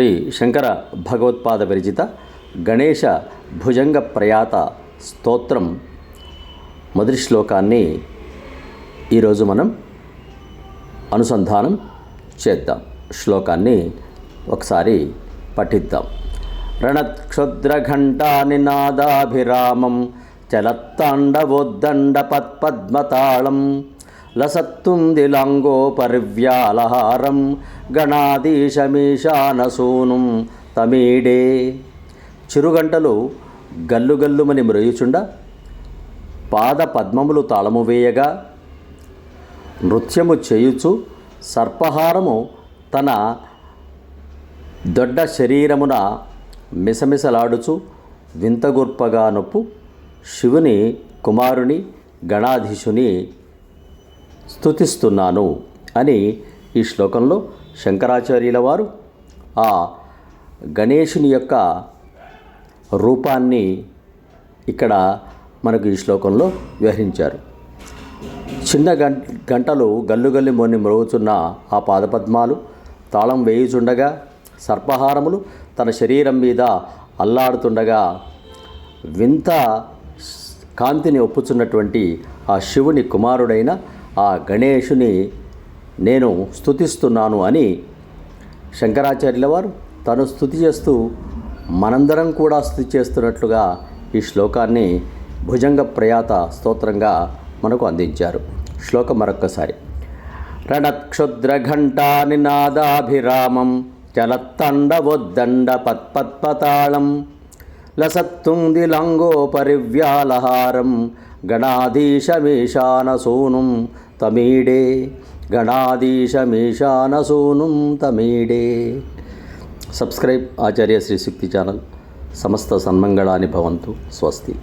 శ్రీ శంకర భగవత్పాద విరచిత గణేష భుజంగ ప్రయాత స్తోత్రం మొదటి శ్లోకాన్ని ఈరోజు మనం అనుసంధానం చేద్దాం. శ్లోకాన్ని ఒకసారి పఠిద్దాం. రణక్షుద్రఘంటానినాదాభిరామం చలత్తాండవోద్దండ పద్మతాళం లసత్తుందిలాంగో పరివ్యాలహారం గణాధీశమీశానసూనుం తమీడే. చిరుగంటలు గల్లుగల్లుమని మ్రయుచుండ పాద పద్మములు తాళము వేయగా నృత్యము చేయుచు సర్పహారము తన దొడ్డ శరీరమున మిసమిసలాడుచు వింతగుర్పగా నొప్పు శివుని కుమారుని గణాధీశుని స్థుతిస్తున్నాను అని ఈ శ్లోకంలో శంకరాచార్యుల వారు ఆ గణేషుని యొక్క రూపాన్ని ఇక్కడ మనకు ఈ శ్లోకంలో వివరించారు. చిన్న గం గంటలు గల్లు గల్లి మొన్ని మ్రోగుచున్న ఆ పాదపద్మాలు తాళం వేయుచుండగా సర్పహారములు తన శరీరం మీద అల్లాడుతుండగా వింత కాంతిని ఒప్పుచున్నటువంటి ఆ శివుని కుమారుడైన ఆ గణేషుని నేను స్థుతిస్తున్నాను అని శంకరాచార్యుల వారు తను స్థుతి చేస్తూ మనందరం కూడా స్థుతి చేస్తున్నట్లుగా ఈ శ్లోకాన్ని భుజంగ ప్రయాత స్తోత్రంగా మనకు అందించారు. శ్లోకం మరొక్కసారి. రణక్షుద్రఘంటానినాదాభిరామం చలత్తండవొద్దండ పత్పత్పతాళం లసత్తుంది లంగోపరివ్యాలహారం గణాధీశమీశానసూనుం తమీడే గణాధీశమీశానసూనుం తమీడే. Subscribe Acharya Shri Shakti channel. సమస్త సన్మంగళాని భవంతు. స్వస్తి.